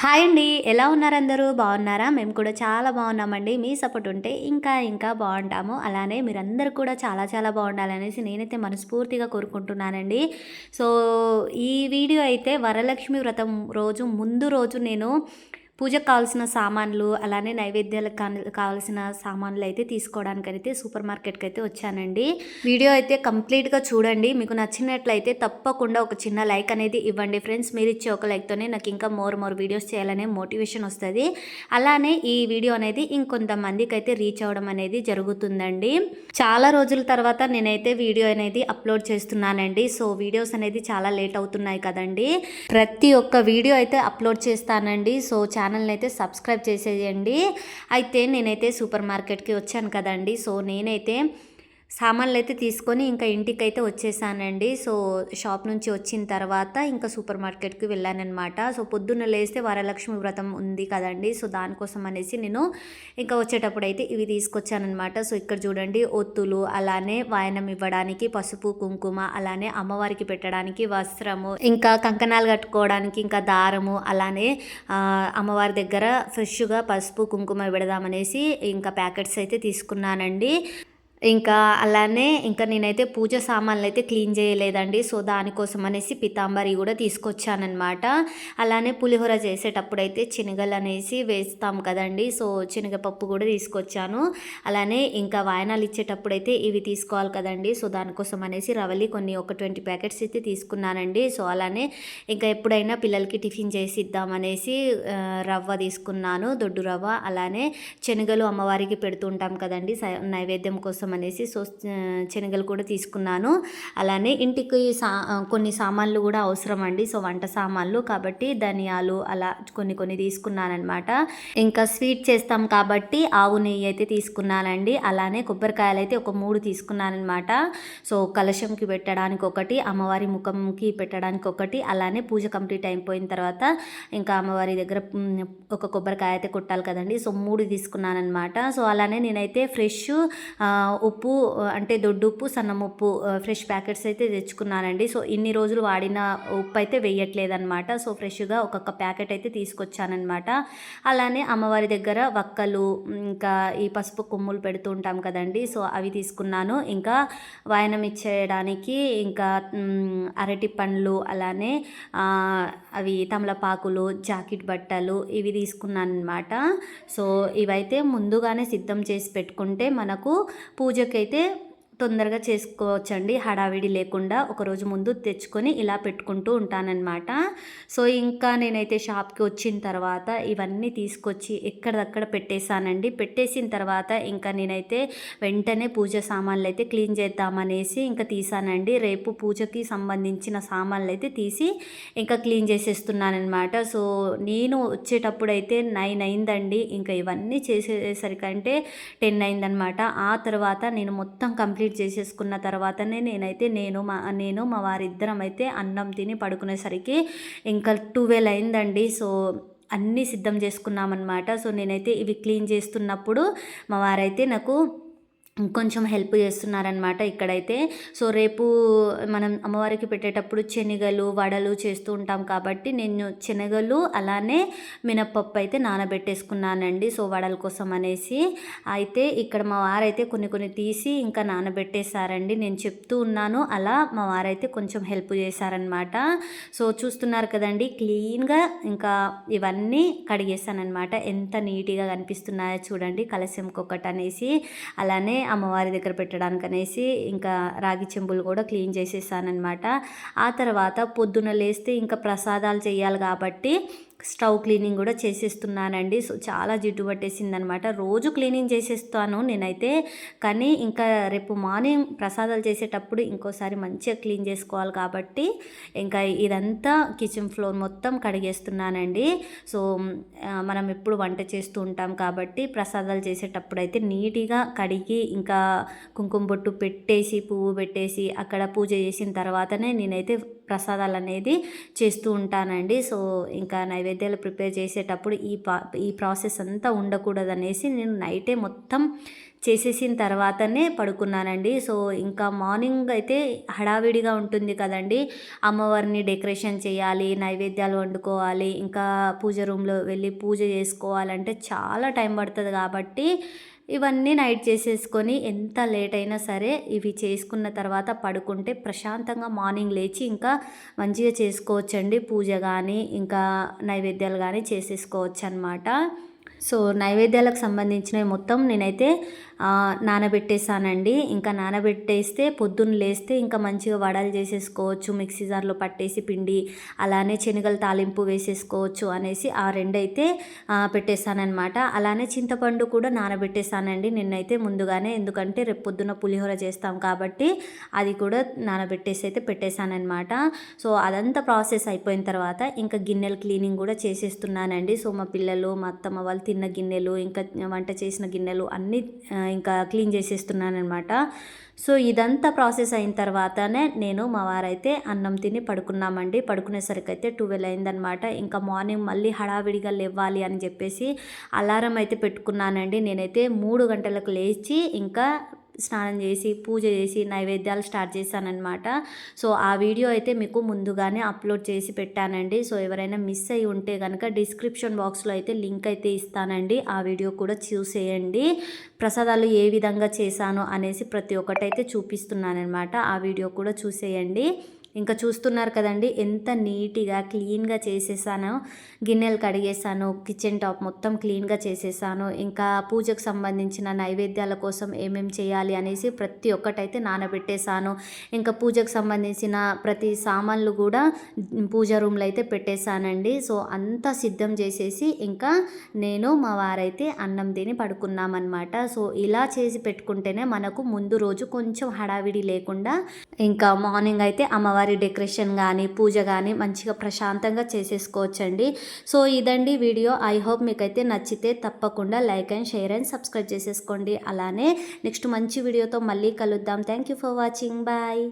Hi అండి. ఎలా ఉన్నారందరూ? బాగున్నారా? మేము కూడా చాలా బాగున్నామండి. మీ సపోర్ట్ ఉంటే ఇంకా ఇంకా బాగుంటాము. అలానే మీరందరూ కూడా చాలా చాలా బాగుండాలనేసి నేనైతే మనస్ఫూర్తిగా కోరుకుంటున్నానండి. సో ఈ వీడియో అయితే వరలక్ష్మి వ్రతం రోజు ముందు రోజు నేను పూజకు కావాల్సిన సామాన్లు అలానే నైవేద్యాలకు కావాల్సిన సామాన్లు అయితే తీసుకోవడానికి అయితే సూపర్ మార్కెట్కి అయితే వచ్చానండి. వీడియో అయితే కంప్లీట్గా చూడండి. మీకు నచ్చినట్లయితే తప్పకుండా ఒక చిన్న లైక్ అనేది ఇవ్వండి. ఫ్రెండ్స్ మీరు ఇచ్చే ఒక లైక్తోనే నాకు ఇంకా మోర్ మోర్ వీడియోస్ చేయాలనే మోటివేషన్ వస్తుంది. అలానే ఈ వీడియో అనేది ఇంకొంతమందికి అయితే రీచ్ అవ్వడం అనేది జరుగుతుందండి. చాలా రోజుల తర్వాత నేనైతే వీడియో అనేది అప్లోడ్ చేస్తున్నానండి. సో వీడియోస్ అనేది చాలా లేట్ అవుతున్నాయి కదండి. ప్రతి ఒక్క వీడియో అయితే అప్లోడ్ చేస్తానండి. సో ఛానల్ని అయితే సబ్స్క్రైబ్ చేసేయండి. అయితే నేనైతే సూపర్ మార్కెట్కి వచ్చాను కదండి. సో నేనైతే సామాన్లు అయితే తీసుకొని ఇంకా ఇంటికి అయితే వచ్చేసానండి. సో షాప్ నుంచి వచ్చిన తర్వాత ఇంకా సూపర్ మార్కెట్కి వెళ్ళానమాట సో పొద్దున్న లేస్తే వరలక్ష్మి వ్రతం ఉంది కదండి. సో దానికోసం అనేసి నేను ఇంకా వచ్చేటప్పుడు అయితే ఇవి తీసుకొచ్చానమాట సో ఇక్కడ చూడండి ఒత్తులు అలానే వాయనం ఇవ్వడానికి పసుపు కుంకుమ అలానే అమ్మవారికి పెట్టడానికి వస్త్రము ఇంకా కంకణాలు కట్టుకోవడానికి ఇంకా దారము అలానే అమ్మవారి దగ్గర ఫ్రెష్గా పసుపు కుంకుమ పెడదామనేసి ఇంకా ప్యాకెట్స్ అయితే తీసుకున్నానండి. ఇంకా అలానే ఇంకా నేనైతే పూజ సామాన్లు అయితే క్లీన్ చేయలేదండి. సో దానికోసం అనేసి పితాంబరి కూడా తీసుకొచ్చానమాట అలానే పులిహోర చేసేటప్పుడు అయితే శనగలు అనేసి వేస్తాం కదండి. సో శనగపప్పు కూడా తీసుకొచ్చాను. అలానే ఇంకా వాయనాలు ఇచ్చేటప్పుడు అయితే ఇవి తీసుకోవాలి కదండి. సో దానికోసం అనేసి రవలి కొన్ని ఒక ట్వంటీ ప్యాకెట్స్ అయితే తీసుకున్నానండి. సో అలానే ఇంకా ఎప్పుడైనా పిల్లలకి టిఫిన్ చేసి ఇద్దామనేసి రవ్వ తీసుకున్నాను. దొడ్డు రవ్వ అలానే శనగలు అమ్మవారికి పెడుతుంటాం కదండి. నైవేద్యం కోసం అనేసి సో శనగలు కూడా తీసుకున్నాను. అలానే ఇంటికి సా కొన్ని సామాన్లు కూడా అవసరం అండి సో వంట సామాన్లు కాబట్టి ధనియాలు అలా కొన్ని కొన్ని తీసుకున్నానమాట ఇంకా స్వీట్ చేస్తాం కాబట్టి ఆవు నెయ్యి అయితే తీసుకున్నానండి. అలానే కొబ్బరికాయలు అయితే ఒక మూడు తీసుకున్నానమాట సో కలశంకి పెట్టడానికి ఒకటి అమ్మవారి ముఖంకి పెట్టడానికి ఒకటి అలానే పూజ కంప్లీట్ అయిపోయిన తర్వాత ఇంకా అమ్మవారి దగ్గర ఒక కొబ్బరికాయ అయితే కొట్టాలి కదండి. సో మూడు తీసుకున్నానమాట సో అలానే నేనైతే ఫ్రెష్ ఉప్పు అంటే దొడ్డు ఉప్పు సన్నం ఉప్పు ఫ్రెష్ ప్యాకెట్స్ అయితే తెచ్చుకున్నానండి. సో ఇన్ని రోజులు వాడిన ఉప్పు అయితే వేయట్లేదన్నమాట సో ఫ్రెష్గా ఒక్కొక్క ప్యాకెట్ అయితే తీసుకొచ్చానమాట అలానే అమ్మవారి దగ్గర వక్కలు ఇంకా ఈ పసుపు కొమ్ములు పెడుతూ ఉంటాం కదండి. సో అవి తీసుకున్నాను. ఇంకా వాయనం ఇచ్చేయడానికి ఇంకా అరటి పండ్లు అలానే అవి తమలపాకులు జాకెట్ బట్టలు ఇవి తీసుకున్నాను అనమాట సో ఇవైతే ముందుగానే సిద్ధం చేసి పెట్టుకుంటే మనకు పూజకైతే తొందరగా చేసుకోవచ్చండి. హడావిడి లేకుండా ఒకరోజు ముందు తెచ్చుకొని ఇలా పెట్టుకుంటూ ఉంటానన్నమాట. సో ఇంకా నేనైతే షాప్కి వచ్చిన తర్వాత ఇవన్నీ తీసుకొచ్చి ఎక్కడదక్కడ పెట్టేశానండి. పెట్టేసిన తర్వాత ఇంకా నేనైతే వెంటనే పూజ సామాన్లు అయితే క్లీన్ చేద్దామనేసి ఇంకా తీసానండి రేపు పూజకి సంబంధించిన సామాన్లు అయితే తీసి ఇంకా క్లీన్ చేసేస్తున్నానమాట సో నేను వచ్చేటప్పుడు అయితే నైన్ అయిందండి. ఇంకా ఇవన్నీ చేసేసరికంటే టెన్ అయిందనమాట ఆ తర్వాత నేను మొత్తం కంప్లీట్ చేసేసుకున్న తర్వాతనే నేనైతే నేను మా నేను మా వారిద్దరం అయితే అన్నం తిని పడుకునేసరికి ఇంకా ట్వెల్వ్ అయిందండి. సో అన్నీ సిద్ధం చేసుకున్నామన్నమాట. సో నేనైతే ఇవి క్లీన్ చేస్తున్నప్పుడు మా వారైతే నాకు కొంచెం హెల్ప్ చేస్తున్నారనమాట ఇక్కడైతే. సో రేపు మనం అమ్మవారికి పెట్టేటప్పుడు శనగలు వడలు చేస్తూ ఉంటాం కాబట్టి నేను శనగలు అలానే మినప్పప్పు అయితే నానబెట్టేసుకున్నానండి. సో వడల కోసం అనేసి. అయితే ఇక్కడ మా వారైతే కొన్ని కొన్ని తీసి ఇంకా నానబెట్టేశారండి. నేను చెప్తూ ఉన్నాను అలా మా వారైతే కొంచెం హెల్ప్ చేశారనమాట సో చూస్తున్నారు కదండి క్లీన్గా ఇంకా ఇవన్నీ కడిగేశానమాట ఎంత నీట్గా కనిపిస్తున్నాయో చూడండి కలశంకి ఒకటి అనేసి అలానే అమ్మవారి దగ్గర పెట్టడానికి అనేసి ఇంకా రాగి చెంబులు కూడా క్లీన్ చేసేసానమాట ఆ తర్వాత పొద్దున లేస్తే ఇంకా ప్రసాదాలు చేయాలి కాబట్టి స్టవ్ క్లీనింగ్ కూడా చేసేస్తున్నానండి. సో చాలా జిడ్డు పట్టేసిందనమాట. రోజు క్లీనింగ్ చేసేస్తాను నేనైతే. కానీ ఇంకా రేపు మార్నింగ్ ప్రసాదాలు చేసేటప్పుడు ఇంకోసారి మంచిగా క్లీన్ చేసుకోవాలి కాబట్టి ఇంకా ఇదంతా కిచెన్ ఫ్లోర్ మొత్తం కడిగేస్తున్నానండి. సో మనం ఎప్పుడు వంట చేస్తూ ఉంటాం కాబట్టి ప్రసాదాలు చేసేటప్పుడు అయితే నీట్గా కడిగి ఇంకా కుంకుమ బొట్టు పెట్టేసి పువ్వు పెట్టేసి అక్కడ పూజ చేసిన తర్వాతనే నేనైతే ప్రసాదాలు అనేది చేస్తూ ఉంటానండి. సో ఇంకా నైవేద్యాలు ప్రిపేర్ చేసేటప్పుడు ఈ పా ఈ ప్రాసెస్ అంతా ఉండకూడదు అనేసి నేను నైటే మొత్తం చేసేసిన తర్వాతనే పడుకున్నానండి. సో ఇంకా మార్నింగ్ అయితే హడావిడిగా ఉంటుంది కదండి. అమ్మవారిని డెకరేషన్ చేయాలి నైవేద్యాలు వండుకోవాలి ఇంకా పూజ రూమ్లో వెళ్ళి పూజ చేసుకోవాలంటే చాలా టైం పడుతుంది కాబట్టి ఇవన్నీ నైట్ చేసేసుకొని ఎంత లేట్ అయినా సరే ఇవి చేసుకున్న తర్వాత పడుకుంటే ప్రశాంతంగా మార్నింగ్ లేచి ఇంకా మంచిగా చేసుకోవచ్చండి. పూజ కానీ ఇంకా నైవేద్యాలు కానీ చేసేసుకోవచ్చు అనమాట సో నైవేద్యాలకు సంబంధించినవి మొత్తం నేనైతే నానబెట్టేసానండి ఇంకా నానబెట్టేస్తే పొద్దున్న లేస్తే ఇంకా మంచిగా వడలు చేసేసుకోవచ్చు మిక్సీ జార్లో పట్టేసి పిండి అలానే శనగలు తాలింపు వేసేసుకోవచ్చు అనేసి ఆ రెండైతే పెట్టేశానమాట అలానే చింతపండు కూడా నానబెట్టేశానండి నిన్నైతే ముందుగానే. ఎందుకంటే రేపు పొద్దున్న పులిహోర చేస్తాం కాబట్టి అది కూడా నానబెట్టేసి అయితే పెట్టేశానమాట సో అదంతా ప్రాసెస్ అయిపోయిన తర్వాత ఇంకా గిన్నెలు క్లీనింగ్ కూడా చేసేస్తున్నానండి. సో మా పిల్లలు మా అత్తమ్మ వాళ్ళు తిన్న గిన్నెలు ఇంకా వంట చేసిన గిన్నెలు అన్నీ ఇంకా క్లీన్ చేసేస్తున్నాను అనమాట సో ఇదంతా ప్రాసెస్ అయిన తర్వాతనే నేను మా వారైతే అన్నం తిని పడుకున్నామండి. పడుకునేసరికి అయితే ట్వెల్వ్ అయిందనమాట ఇంకా మార్నింగ్ మళ్ళీ హడావిడిగా లేవాలి అని చెప్పేసి అలారం అయితే పెట్టుకున్నానండి. నేనైతే మూడు గంటలకు లేచి ఇంకా స్నానం చేసి పూజ చేసి నైవేద్యాలు స్టార్ట్ చేశానమాట సో ఆ వీడియో అయితే మీకు ముందుగానే అప్లోడ్ చేసి పెట్టానండి. సో ఎవరైనా మిస్ అయి ఉంటే కనుక డిస్క్రిప్షన్ బాక్స్లో అయితే లింక్ అయితే ఇస్తానండి. ఆ వీడియో కూడా చూసేయండి. ప్రసాదాలు ఏ విధంగా చేశాను అనేసి ప్రతి ఒక్కటైతే చూపిస్తున్నానమాట ఆ వీడియో కూడా చూసేయండి. ఇంకా చూస్తున్నారు కదండి ఎంత నీట్గా క్లీన్గా చేసేసానో. గిన్నెలు కడిగేసాను కిచెన్ టాప్ మొత్తం క్లీన్గా చేసేసాను. ఇంకా పూజకు సంబంధించిన నైవేద్యాల కోసం ఏమేమి చేయాలి అనేసి ప్రతి ఒక్కటైతే నానబెట్టేశాను ఇంకా పూజకు సంబంధించిన ప్రతి సామాన్లు కూడా పూజ రూమ్లో అయితే పెట్టేశానండి సో అంతా సిద్ధం చేసేసి ఇంకా నేను మా వారైతే అన్నం తిని పడుకున్నామన్నమాట. సో ఇలా చేసి పెట్టుకుంటేనే మనకు ముందు రోజు కొంచెం హడావిడి లేకుండా ఇంకా మార్నింగ్ అయితే అమ్మవారి అమ్మవారి డెకరేషన్ కానీ పూజ కానీ మంచిగా ప్రశాంతంగా చేసేసుకోవచ్చండి. సో ఇదండి వీడియో. ఐ హోప్ మీకైతే నచ్చితే తప్పకుండా like and share and subscribe చేసేసుకోండి. అలానే నెక్స్ట్ మంచి వీడియోతో మళ్ళీ కలుద్దాం. Thank you for watching. Bye.